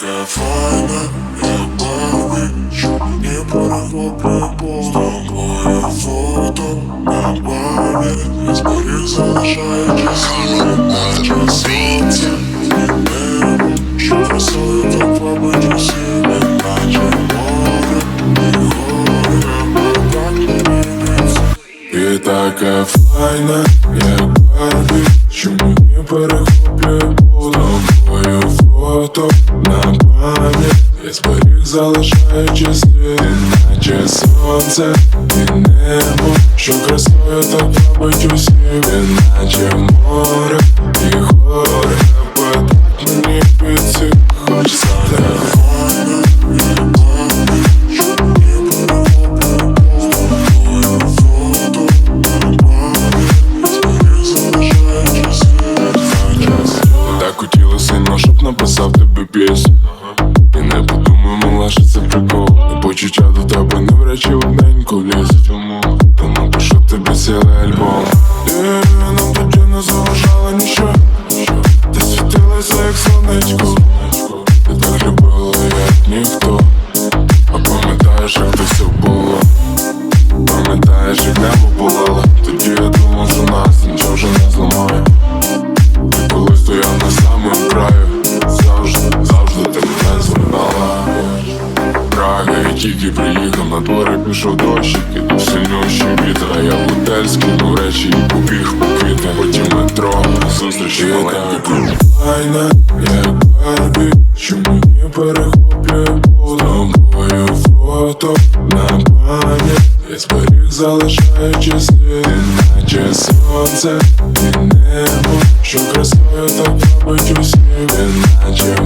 така файна, як Барбі, що мені перехоплює пол З тобою фото на бабі Я зберіг залишаючи слід, наче сонце і небо Що красою так вабить усіх, наче море і гори Тебе так зміниться і така файна, як Барбі, що мені перехоплює пол Тобою фото на пам'ять Я зберіг, залишаючи слід Наче сонце і небо Що красою так робить усіх І наче море і Тебе так мені під цих хочеться так файна, як Барбі, що мені перехоплює пол Тобою фото на пам'ять Я зберіг, залишаючи слід Наче так хотіла сильно, щоб написав тобі пісню це прикол. Почуття до тебе не в речі одненько лізуть Тому, тому пишу тобі цілий альбом. Нам тоді не заважало нічого. Ти світилася як сонечко. Ти так любила, як ніхто. А пам'ятаєш, як це все було? Пам'ятаєш, як небо Коли тільки приїхав на дворик пішов дощик Іду сильно щебіта, а я в готель скинув речі і побіг по квіти. Потім метро зустрічі маленький клуб Файна, як Барбі, чому не перехоплює поле Тобою фото на пам'ять Я зберіг залишаючи слід Наче сонце і небо. Що красою так робить усі. Наче